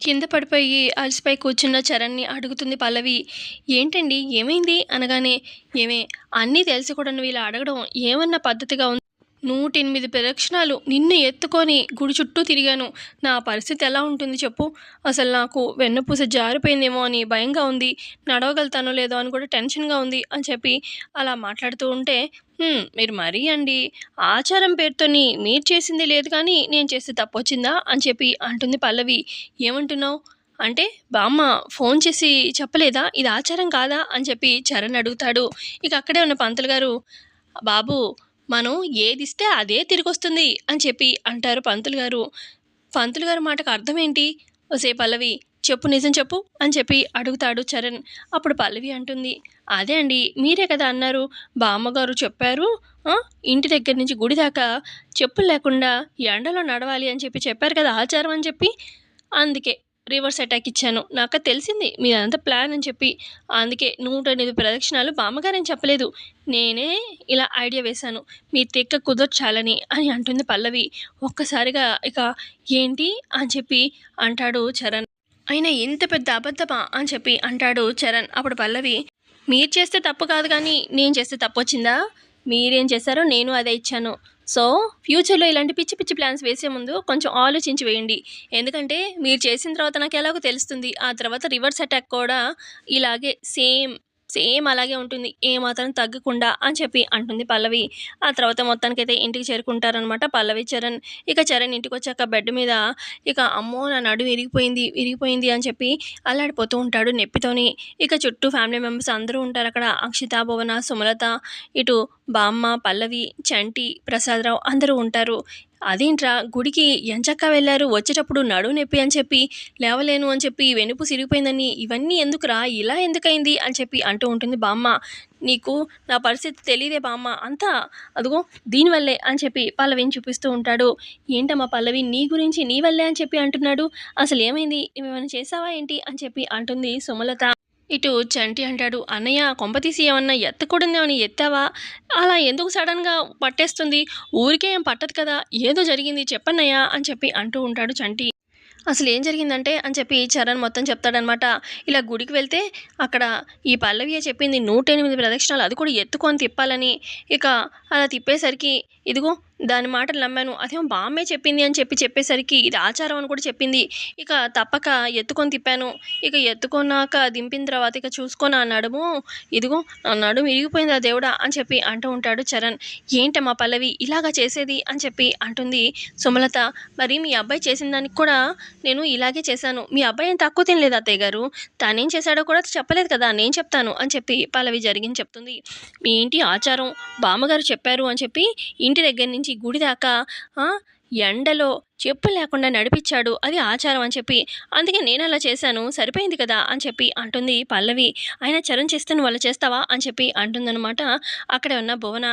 కింద పడిపోయి అలసిపోయి కూర్చున్న చరణ్ని అడుగుతుంది పల్లవి. ఏంటండి? ఏమైంది? అనగానే ఏమే అన్నీ తెలిసి కూడా నువ్వు ఇలా అడగడం ఏమన్నా పద్ధతిగా ఉంది? నూటెనిమిది ప్రదక్షిణాలు నిన్ను ఎత్తుకొని గుడి చుట్టూ తిరిగాను. నా పరిస్థితి ఎలా ఉంటుంది చెప్పు. అసలు నాకు వెన్నపూస జారిపోయిందేమో అని భయంగా ఉంది. నడవగలుగుతానో లేదో అని కూడా టెన్షన్గా ఉంది అని చెప్పి అలా మాట్లాడుతూ ఉంటే మీరు మరీ అండి. ఆచారం పేరుతోని మీరు చేసింది లేదు కానీ నేను చేస్తే తప్పొచ్చిందా అని చెప్పి అంటుంది పల్లవి. ఏమంటున్నావు? అంటే బామ్మ ఫోన్ చేసి చెప్పలేదా? ఇది ఆచారం కాదా? అని చెప్పి చరణ్ అడుగుతాడు. ఇక అక్కడే ఉన్న పంతులు గారు బాబు మనం ఏది ఇస్తే అదే తిరిగి వస్తుంది అని చెప్పి అంటారు పంతులు గారు. పంతులు గారి మాటకు అర్థం ఏంటి? ఒసే పల్లవి చెప్పు నిజం చెప్పు అని చెప్పి అడుగుతాడు చరణ్. అప్పుడు పల్లవి అంటుంది అదే అండి మీరే కదా అన్నారు. బామ్మగారు చెప్పారు ఇంటి దగ్గర నుంచి గుడి దాకా చెప్పులు లేకుండా ఎండలో నడవాలి అని చెప్పి చెప్పారు కదా ఆచారం అని చెప్పి. అందుకే రివర్స్ అటాక్ ఇచ్చాను. నాకు తెలిసింది మీరంతా ప్లాన్ అని చెప్పి. అందుకే నూట ఎనిమిది ప్రదక్షిణాలు బామ్మగారని చెప్పలేదు. నేనే ఇలా ఐడియా వేశాను. మీ తెక్క కుదర్చాలని అని అంటుంది పల్లవి. ఒక్కసారిగా ఇక ఏంటి అని చెప్పి అంటాడు చరణ్. అయినా ఇంత పెద్ద అబద్ధమా అని చెప్పి అంటాడు చరణ్. అప్పుడు పల్లవి మీరు చేస్తే తప్పు కాదు కానీ నేను చేస్తే తప్పు వచ్చిందా? మీరేం చేశారో నేను అదే ఇచ్చాను. సో ఫ్యూచర్లో ఇలాంటి పిచ్చి పిచ్చి ప్లాన్స్ వేసే ముందు కొంచెం ఆలోచించి వేయండి. ఎందుకంటే మీరు చేసిన తర్వాత నాకు ఎలాగో తెలుస్తుంది. ఆ తర్వాత రివర్స్ అటాక్ కూడా ఇలాగే సేమ్ సేమ్ అలాగే ఉంటుంది. ఏమాత్రం తగ్గకుండా అని చెప్పి అంటుంది పల్లవి. ఆ తర్వాత మొత్తానికైతే ఇంటికి చేరుకుంటారనమాట పల్లవి చరణ్. ఇక చరణ్ ఇంటికి వచ్చాక బెడ్ మీద ఇక అమ్మో నా నడు విరిగిపోయింది విరిగిపోయింది అని చెప్పి అల్లాడిపోతూ ఉంటాడు నొప్పితోని. ఇక చుట్టూ ఫ్యామిలీ మెంబర్స్ అందరూ ఉంటారు అక్కడ. అక్షిత భువన సుమలత ఇటు బామ్మ పల్లవి చంటి ప్రసాదరావు అందరూ ఉంటారు. అదేంట్రా గుడికి ఎంచక్క వెళ్ళారు వచ్చేటప్పుడు నడు నొప్పి అని చెప్పి లేవలేను అని చెప్పి వెనుపు సిరిగిపోయిందని ఇవన్నీ ఎందుకురా ఇలా ఎందుకైంది అని చెప్పి అంటూ ఉంటుంది బామ్మ. నీకు నా పరిస్థితి తెలియదే బామ్మ. అంతా అదిగో దీనివల్లే అని చెప్పి పల్లవిని చూపిస్తూ ఉంటాడు. ఏంటమ్మా పల్లవి నీ గురించి నీ వల్లే అని చెప్పి అంటున్నాడు. అసలు ఏమైంది ఏమైనా చేసావా ఏంటి? అని చెప్పి అంటుంది సుమలత. ఇటు చంటి అంటాడు అన్నయ్య కొంపతీసి ఏమన్నా ఎత్తకూడదేమని ఎత్తావా? అలా ఎందుకు సడన్గా పట్టేస్తుంది? ఊరికే ఏం పట్టదు కదా ఏదో జరిగింది చెప్పన్నయ్యా అని చెప్పి అంటూ ఉంటాడు చంటి. అసలు ఏం జరిగిందంటే అని చెప్పి చరణ్ మొత్తం చెప్తాడనమాట. ఇలా గుడికి వెళ్తే అక్కడ ఈ పల్లవియే చెప్పింది నూట ఎనిమిది ప్రదక్షిణాలు అది కూడా ఎత్తుకొని తిప్పాలని. ఇక అలా తిప్పేసరికి ఇదిగో దాని మాటలు నమ్మాను. అదేమో బామ్మే చెప్పింది అని చెప్పి చెప్పేసరికి ఇది ఆచారం అని కూడా చెప్పింది. ఇక తప్పక ఎత్తుకొని తిప్పాను. ఇక ఎత్తుకున్నాక దింపిన తర్వాత ఇక చూసుకొని ఆ నడుము. ఇదిగో నడుము ఇరిగిపోయింది ఆ దేవుడా అని చెప్పి అంటూ ఉంటాడు చరణ్. ఏంటమ్మా పల్లవి ఇలాగా చేసేది అని చెప్పి అంటుంది సుమలత. మరి మీ అబ్బాయి చేసిన దానికి కూడా నేను ఇలాగే చేశాను. మీ అబ్బాయి ఏం తక్కువ తినలేదు అత్తయ్య గారు. తానేం చేశాడో కూడా చెప్పలేదు కదా నేను చెప్తాను అని చెప్పి పల్లవి జరిగింది చెప్తుంది. మీ ఇంటి ఆచారం? బామ్మగారు చెప్పారు అని చెప్పి ఇంటి దగ్గర నుంచి గుడి దాకా ఎండలో చెప్పులు లేకుండా నడిపించాడు. అది ఆచారం అని చెప్పి అందుకే నేను అలా చేశాను సరిపోయింది కదా అని చెప్పి అంటుంది పల్లవి. ఆయన చరణ్ చేస్తే నువ్వు అలా చేస్తావా అని చెప్పి అంటుందన్నమాట. అక్కడే ఉన్న భువన.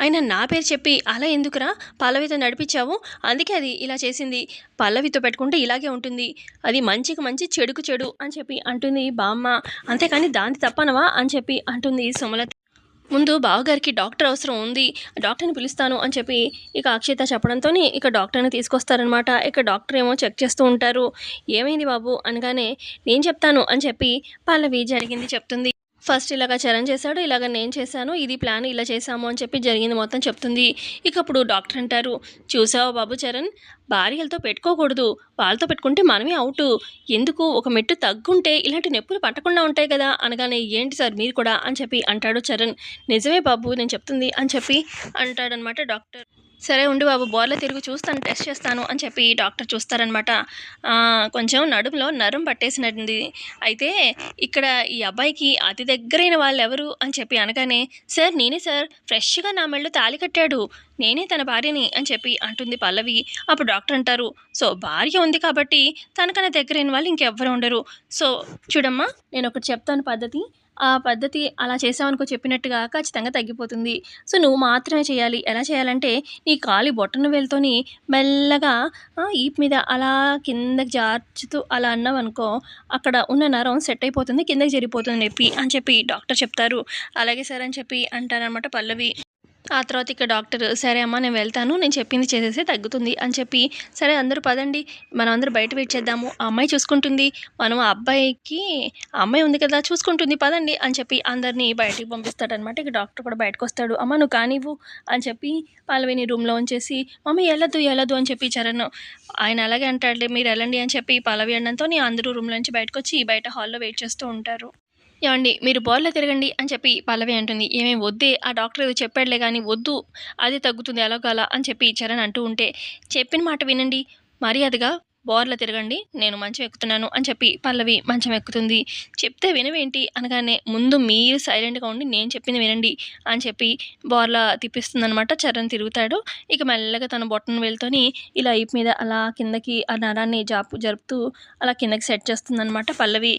ఆయన నా పేరు చెప్పి అలా ఎందుకురా పల్లవితో నడిపించావు? అందుకే అది ఇలా చేసింది. పల్లవితో పెట్టుకుంటే ఇలాగే ఉంటుంది. అది మంచికి మంచి చెడుకు చెడు అని చెప్పి అంటుంది బామ్మ. అంతేకాని దాన్ని తప్పనవా అని చెప్పి అంటుంది సుమలత. ముందు బావగారికి డాక్టర్ అవసరం ఉంది డాక్టర్ని పిలుస్తాను అని చెప్పి ఇక అక్షిత చెప్పడంతో ఇక డాక్టర్ని తీసుకొస్తారనమాట ఇక డాక్టర్ ఏమో చెక్ చేస్తూ ఉంటారు. ఏమైంది బాబు? అనగానే నేను చెప్తాను అని చెప్పి పల్లవి జరిగింది చెప్తుంది. ఫస్ట్ ఇలాగ చరణ్ చేశాడు ఇలాగ నేను చేశాను ఇది ప్లాన్ ఇలా చేశాము అని చెప్పి జరిగింది మొత్తం చెప్తుంది. ఇక అప్పుడు డాక్టర్ అంటారు చూసావా బాబు చరణ్? భార్యలతో పెట్టుకోకూడదు. వాళ్ళతో పెట్టుకుంటే మనమే అవుట్. ఎందుకు? ఒక మెట్టు తగ్గుంటే ఇలాంటి నొప్పులు పట్టకుండా ఉంటాయి కదా అనగానే ఏంటి సార్ మీరు కూడా అని చెప్పి అంటాడు చరణ్. నిజమే బాబు నేను చెప్తుంది అని చెప్పి అంటాడనమాట డాక్టర్. సరే ఉండి బాబు బోర్లో తిరిగి చూస్తాను టెస్ట్ చేస్తాను అని చెప్పి డాక్టర్ చూస్తారనమాట. కొంచెం నడుములో నరం పట్టేసినట్టుంది. అయితే ఇక్కడ ఈ అబ్బాయికి అతి దగ్గరైన వాళ్ళు ఎవరు అని చెప్పి అనగానే సార్ నేనే సార్ ఫ్రెష్గా నా మెళ్ళు తాళి కట్టాడు. నేనే తన భార్యని అని చెప్పి అంటుంది పల్లవి. అప్పుడు డాక్టర్ అంటారు సో భార్య ఉంది కాబట్టి తనకన్నా దగ్గరైన వాళ్ళు ఇంకెవ్వరు ఉండరు. సో చూడమ్మా నేను ఒకటి చెప్తాను పద్ధతి. ఆ పద్ధతి అలా చేసామనుకో చెప్పినట్టుగా ఖచ్చితంగా తగ్గిపోతుంది. సో నువ్వు మాత్రమే చేయాలి. ఎలా చేయాలంటే నీ కాలి బొట్టను వేలుతోని మెల్లగా ఈప్ మీద అలా కిందకి జార్చుతూ అలా అన్నావనుకో అక్కడ ఉన్న నరం సెట్ అయిపోతుంది కిందకి జరిగిపోతుంది నొప్పి అని చెప్పి డాక్టర్ చెప్తారు. అలాగే సార్ అని చెప్పి అంటారనమాట పల్లవి. ఆ తర్వాత ఇక డాక్టర్ సరే అమ్మ నేను వెళ్తాను నేను చెప్పింది చేసేస్తే తగ్గుతుంది అని చెప్పి సరే అందరూ పదండి మనం అందరూ బయట వెయిట్ చేద్దాము ఆ అమ్మాయి చూసుకుంటుంది మనం ఆ అబ్బాయికి ఆ అమ్మాయి ఉంది కదా చూసుకుంటుంది పదండి అని చెప్పి అందరినీ బయటికి పంపిస్తాడనమాట ఇక డాక్టర్ కూడా బయటకు వస్తాడు అమ్మ నువ్వు కానివ్వు అని చెప్పి పల్లవిని రూమ్లో ఉంచేసి మమ్మీ వెళ్ళదు వెళ్ళదు అని చెప్పి చరణ్ ఆయన అలాగే అంటాడులే మీరు వెళ్ళండి అని చెప్పి పల్లవి అండంతో అందరూ రూమ్లో నుంచి బయటకు వచ్చి బయట హాల్లో వెయిట్ చేస్తూ ఉంటారు. ఏమండి మీరు బోర్లో తిరగండి అని చెప్పి పల్లవి అంటుంది. ఏమేమి వద్దే ఆ డాక్టర్ ఏదో చెప్పాడులే కానీ వద్దు అది తగ్గుతుంది ఎలాగోలా అని చెప్పి చరణ్ అంటూ ఉంటే చెప్పిన మాట వినండి మర్యాదగా బోర్ల తిరగండి నేను మంచం ఎక్కుతున్నాను అని చెప్పి పల్లవి మంచం ఎక్కుతుంది. చెప్తే వినవేంటి? అనగానే ముందు మీరు సైలెంట్గా ఉండి నేను చెప్పింది వినండి అని చెప్పి బోర్ల తిప్పిస్తుందనమాట చరణ్ తిరుగుతాడు. ఇక మెల్లగా తన బొట్టను వెళ్తూని ఇలా ఇప్ మీద అలా కిందకి ఆ నరాన్ని జాపు జరుపుతూ అలా కిందకి సెట్ చేస్తుందనమాట పల్లవి.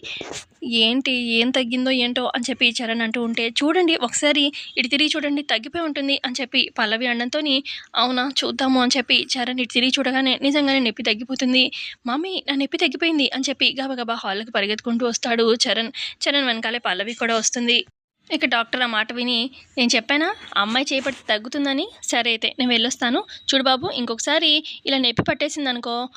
ఏంటి? ఏం తగ్గిందో ఏంటో అని చెప్పి చరణ్ అంటూ ఉంటే చూడండి ఒకసారి ఇటు తిరిగి చూడండి తగ్గిపోయి ఉంటుంది అని చెప్పి పల్లవి అనడంతో అవునా చూద్దాము అని చెప్పి చరణ్ ఇటు తిరిగి చూడగానే నిజంగానే నొప్పి తగ్గిపోతుంది. మమ్మీ నా నొప్పి తగ్గిపోయింది అని చెప్పి గబగబా హాల్కి పరిగెత్తుకుంటూ వస్తాడు చరణ్. చరణ్ వెనకాలే పల్లవి కూడా వస్తుంది. ఇక డాక్టర్ ఆ మాట విని నేను చెప్పానా? అమ్మాయి చేపట్టి తగ్గుతుందని? సరే అయితే నేను వెళ్ళొస్తాను. చూడు బాబు ఇంకొకసారి ఇలా నొప్పి పట్టేసింది అనుకో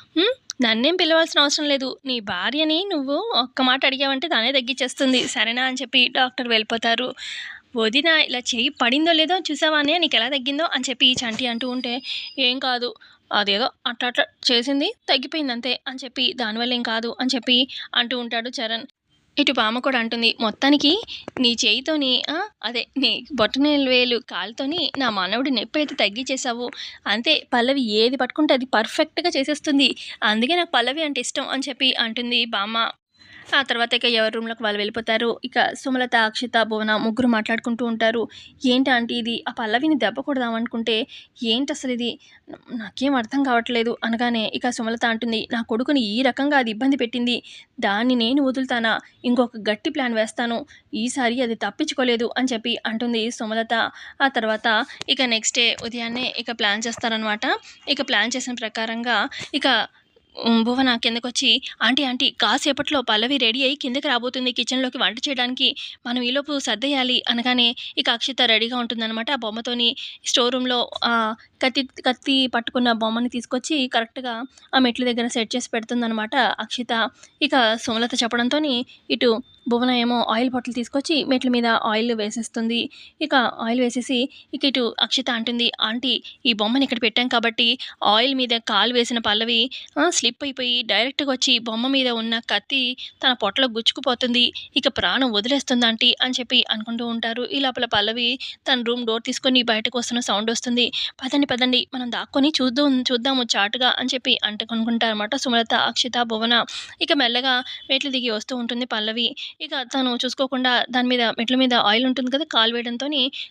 నన్నేం పిలవాల్సిన అవసరం లేదు. నీ భార్యని నువ్వు ఒక్క మాట అడిగావంటే తానే తగ్గించేస్తుంది సరేనా? అని చెప్పి డాక్టర్ వెళ్ళిపోతారు. వదిన ఇలా చేయి పడిందో లేదో చూసావానే? నీకు ఎలా తగ్గిందో? అని చెప్పి చంటి అంటూ ఉంటే ఏం కాదు. అదేదో అట్లా అట్లా చేసింది. తగ్గిపోయింది అంతే అని చెప్పి దానివల్ల ఏం కాదు అని చెప్పి అంటూ ఉంటాడు చరణ్. ఇటు పామ కూడా అంటుంది మొత్తానికి నీ చేయితోని అదే నీ బొట్టనేలు వేలు కాలుతోని నా మానవుడి నొప్పి అయితే తగ్గించేసావు అంతే పల్లవి ఏది పట్టుకుంటే అది పర్ఫెక్ట్గా చేసేస్తుంది. అందుకే నాకు పల్లవి అంటే ఇష్టం అని చెప్పి అంటుంది బామ్మ. ఆ తర్వాత ఇక ఎవరి రూమ్లోకి వాళ్ళు వెళ్ళిపోతారు. ఇక సుమలత అక్షిత భువన ముగ్గురు మాట్లాడుకుంటూ ఉంటారు. ఏంటి ఆంటీ ఇది? ఆ పల్లవిని దెబ్బ కొడదాం అనుకుంటే ఏంటి అసలు ఇది? నాకేం అర్థం కావట్లేదు అనగానే ఇక సుమలత అంటుంది నా కొడుకుని ఈ రకంగా అది ఇబ్బంది పెట్టింది. దాన్ని నేను వదులుతానా? ఇంకొక గట్టి ప్లాన్ వేస్తాను. ఈసారి అది తప్పించుకోలేదు అని చెప్పి అంటుంది సుమలత. ఆ తర్వాత ఇక నెక్స్ట్ డే ఉదయాన్నే ఇక ప్లాన్ చేస్తారనమాట ఇక ప్లాన్ చేసిన ప్రకారంగా ఇక భువన కిందకు వచ్చి ఆంటీ ఆంటీ కాసేపట్లో పల్లవి రెడీ అయ్యి కిందకి రాబోతుంది. కిచెన్లోకి వంట చేయడానికి మనం ఈలోపు సర్దేయాలి అనగానే ఇక అక్షిత రెడీగా ఉంటుందన్నమాట. ఆ బొమ్మతోని స్టోర్ రూమ్లో కత్తి కత్తి పట్టుకున్న బొమ్మని తీసుకొచ్చి కరెక్ట్గా ఆ మెట్ల దగ్గర సెట్ చేసి పెడుతుందన్నమాట అక్షిత. ఇక సుమలత చెప్పడంతో ఇటు భువన ఏమో ఆయిల్ బాటిల్ తీసుకొచ్చి మెట్ల మీద ఆయిల్ వేసేస్తుంది. ఇక ఆయిల్ వేసేసి ఇక ఇటు అక్షిత అంటుంది ఆంటీ ఈ బొమ్మని ఇక్కడ పెట్టాం కాబట్టి ఆయిల్ మీద కాలు వేసిన పల్లవి స్లిప్ అయిపోయి డైరెక్ట్గా వచ్చి బొమ్మ మీద ఉన్న కత్తి తన పొట్టలో గుచ్చుకుపోతుంది. ఇక ప్రాణం వదిలేస్తుంది ఆంటీ అని చెప్పి అనుకుంటూ ఉంటారు. ఈ లోపల పల్లవి తన రూమ్ డోర్ తీసుకొని బయటకు వస్తున్న సౌండ్ వస్తుంది. పదండి పదండి మనం దాక్కొని చూద్దాం చూద్దాము చాటుగా అని చెప్పి అంటుకుంటారన్నమాట సుమలత అక్షిత భువన. ఇక మెల్లగా మెట్లు దిగి వస్తూ ఉంటుంది పల్లవి. ఇక తను చూసుకోకుండా దాని మీద మెట్ల మీద ఆయిల్ ఉంటుంది కదా కాలు వేయడంతో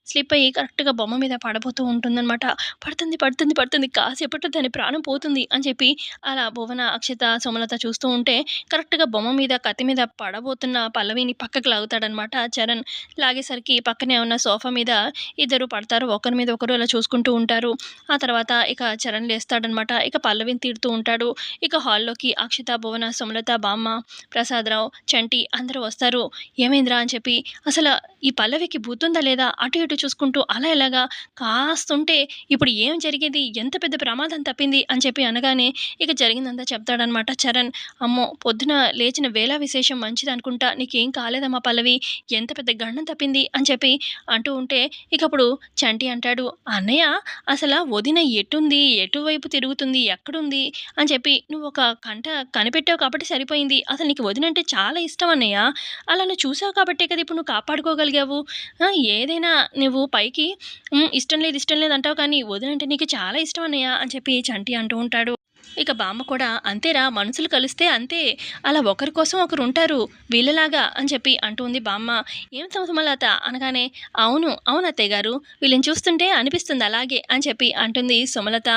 స్లిప్ అయ్యి కరెక్ట్గా బొమ్మ మీద పడబోతూ ఉంటుందన్నమాట. పడుతుంది పడుతుంది పడుతుంది కాసేపట్లో దాని ప్రాణం పోతుంది అని చెప్పి అలా భువన అక్షిత సోమలత చూస్తూ ఉంటే కరెక్ట్గా బొమ్మ మీద కత్తి మీద పడబోతున్న పల్లవిని పక్కకు లాగుతాడనమాట చరణ్. లాగేసరికి పక్కనే ఉన్న సోఫా మీద ఇద్దరు పడతారు ఒకరి మీద ఒకరు అలా చూసుకుంటూ ఉంటారు. ఆ తర్వాత ఇక చరణ్ లేస్తాడనమాట ఇక పల్లవిని తీడుతూ ఉంటాడు. ఇక హాల్లోకి అక్షిత భువన సుమలత బామ్మ ప్రసాదరావు చంటి అందరూ వస్తారు ఏమైందిరా అని చెప్పి అసలు ఈ పల్లవికి బుద్ధుందా లేదా అటు ఇటు చూసుకుంటూ అలా ఎలాగా కాస్తుంటే ఇప్పుడు ఏం జరిగేది? ఎంత పెద్ద ప్రమాదం తప్పింది? అని చెప్పి అనగానే ఇక జరిగిందంతా చెప్తాడనమాట చరణ్. అమ్మో పొద్దున లేచిన వేళ విశేషం మంచిది అనుకుంటా నీకేం కాలేదమ్మా పల్లవి? ఎంత పెద్ద గండం తప్పింది? అని చెప్పి అంటూ ఉంటే ఇక అప్పుడు చంటి అంటాడు అన్నయ్య అసలు వదిన ఎటుంది? ఎటువైపు తిరుగుతుంది? ఎక్కడుంది అని చెప్పి నువ్వు ఒక కంట కనిపెట్టావు కాబట్టి సరిపోయింది. అసలు నీకు వదినంటే చాలా ఇష్టం అన్నయ్య. అలా నువ్వు చూసావు కాబట్టే కదా ఇప్పుడు నువ్వు కాపాడుకోగలిగావు. ఏదైనా నువ్వు పైకి ఇష్టం లేదు ఇష్టం లేదు అంటావు కానీ వదినంటే నీకు చాలా ఇష్టం అన్నయ్య అని చెప్పి చంటి అంటూ ఉంటాడు. ఇక బామ్మ కూడా అంతేరా మనుషులు కలిస్తే అంతే. అలా ఒకరి కోసం ఒకరు ఉంటారు వీళ్ళలాగా అని చెప్పి అంటుంది బామ్మ. ఏం సమలత అనగానే అవును అవును అత్తయ్య గారు. వీళ్ళని చూస్తుంటే అనిపిస్తుంది అలాగే అని చెప్పి అంటుంది సుమలత.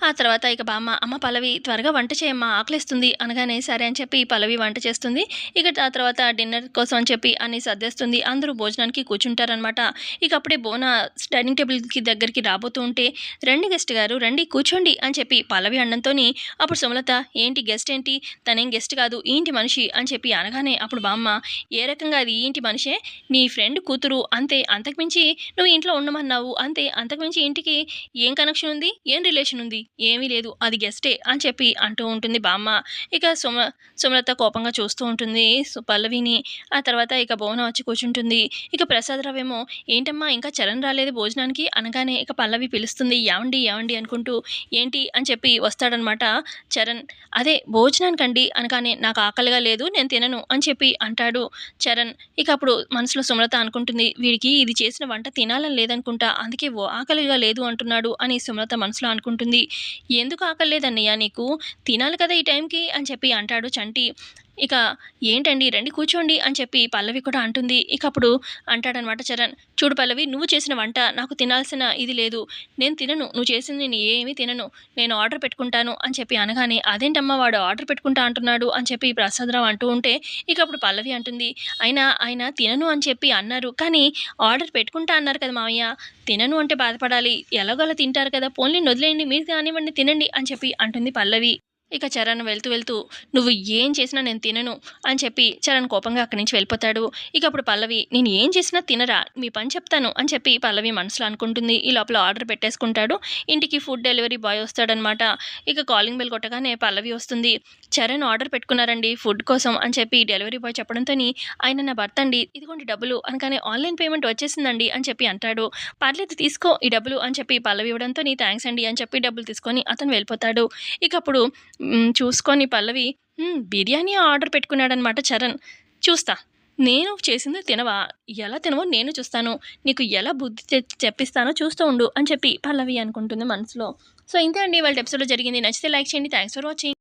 ఆ తర్వాత ఇక బామ్మ అమ్మ పల్లవి త్వరగా వంట చేయమ్మా ఆకలిస్తుంది అనగానే సరే అని చెప్పి పల్లవి వంట చేస్తుంది. ఇక ఆ తర్వాత డిన్నర్ కోసం అని చెప్పి అన్ని సర్దేస్తుంది. అందరూ భోజనానికి కూర్చుంటారనమాట ఇక అప్పుడే బోన డైనింగ్ టేబుల్కి దగ్గరికి రాబోతూ ఉంటే రండి గెస్ట్ గారు రండి కూర్చోండి అని చెప్పి పల్లవి అండంతో అప్పుడు సుమలత ఏంటి గెస్ట్ ఏంటి? తనేం గెస్ట్ కాదు ఏంటి మనిషి అని చెప్పి అనగానే అప్పుడు బామ్మ ఏ రకంగా అది ఏంటి మనిషే? నీ ఫ్రెండ్ కూతురు అంతే అంతకుమించి నువ్వు ఇంట్లో ఉండమన్నావు అంతే అంతకుమించి ఇంటికి ఏం కనెక్షన్ ఉంది? ఏం రిలేషన్ ఉంది? ఏమీ లేదు అది గెస్టే అని చెప్పి అంటూ ఉంటుంది బామ్మ. ఇక సుమ సుమలత కోపంగా చూస్తూ ఉంటుంది పల్లవిని. ఆ తర్వాత ఇక భువన వచ్చి కూర్చుంటుంది. ఇక ప్రసాదరావు ఏమో ఏంటమ్మా ఇంకా చరణ్ రాలేదు భోజనానికి? అనగానే ఇక పల్లవి పిలుస్తుంది ఏమండి ఏమండి అనుకుంటూ ఏంటి? అని చెప్పి వస్తాడనమాట చరణ్. అదే భోజనానికండి అనగానే నాకు ఆకలిగా లేదు నేను తినను అని చెప్పి అంటాడు చరణ్. ఇక అప్పుడు మనసులో సుమలత అనుకుంటుంది వీడికి ఇది చేసిన వంట తినాలని లేదనుకుంటా అందుకే ఓ ఆకలిగా లేదు అంటున్నాడు అని సుమలత మనసులో అనుకుంటుంది. ఎందుకు ఆకలి నీకు? తినాలి కదా ఈ టైంకి అని చెప్పి అంటాడు చంటి. ఇక ఏంటండి? రండి కూర్చోండి అని చెప్పి పల్లవి కూడా అంటుంది. ఇక అప్పుడు అంటాడనమాట చరణ్ చూడు పల్లవి నువ్వు చేసిన వంట నాకు తినాల్సిన ఇది లేదు. నేను తినను. నువ్వు చేసింది నేను ఏమీ తినను. నేను ఆర్డర్ పెట్టుకుంటాను అని చెప్పి అనగానే అదేంటమ్మా వాడు ఆర్డర్ పెట్టుకుంటా అంటున్నాడు అని చెప్పి ప్రసాదరావు అంటూ ఉంటే ఇక అప్పుడు పల్లవి అంటుంది అయినా ఆయన తినను అని చెప్పి అన్నారు. కానీ ఆర్డర్ పెట్టుకుంటా అన్నారు కదా మామయ్య తినను అంటే బాధపడాలి. ఎలాగోలా తింటారు కదా. పోన్లీ వదిలేయండి మీరు కానివ్వండి తినండి అని చెప్పి అంటుంది పల్లవి. ఇక చరణ్ వెళ్తూ వెళ్తూ నువ్వు ఏం చేసినా నేను తినను అని చెప్పి చరణ్ కోపంగా అక్కడి నుంచి వెళ్ళిపోతాడు. ఇక అప్పుడు పల్లవి నేను ఏం చేసినా తినరా మీ పని చెప్తాను అని చెప్పి పల్లవి మనసులో అనుకుంటుంది. ఈ లోపల ఆర్డర్ పెట్టేసుకుంటాడు. ఇంటికి ఫుడ్ డెలివరీ బాయ్ వస్తాడనమాట. ఇక కాలింగ్ బెల్ కొట్టగానే పల్లవి వస్తుంది. చరణ్ ఆర్డర్ పెట్టుకున్నారండి ఫుడ్ కోసం అని చెప్పి డెలివరీ బాయ్ చెప్పడంతో ఆయన నా భర్త అండి ఇదిగోండి డబ్బులు అనగానే ఆన్లైన్ పేమెంట్ వచ్చేసిందండి అని చెప్పి అంటాడు. పర్లేదు తీసుకో ఈ డబ్బులు అని చెప్పి పల్లవి ఇవ్వడంతో థ్యాంక్స్ అండి అని చెప్పి డబ్బులు తీసుకొని అతను వెళ్ళిపోతాడు. ఇక అప్పుడు చూసుకొని పల్లవి బిర్యానీ ఆర్డర్ పెట్టుకున్నాడనమాట చరణ్. చూస్తా. నేను చేసింది తినవా? ఎలా తినవో నేను చూస్తాను. నీకు ఎలా బుద్ధి చెప్పిస్తానో చూస్తూ ఉండు అని చెప్పి పల్లవి అనుకుంటుంది మనసులో. సో ఇంతే అండి. వాళ్ళ ఎపిసోడ్లో జరిగింది. నచ్చితే లైక్ చేయండి. Thanks for watching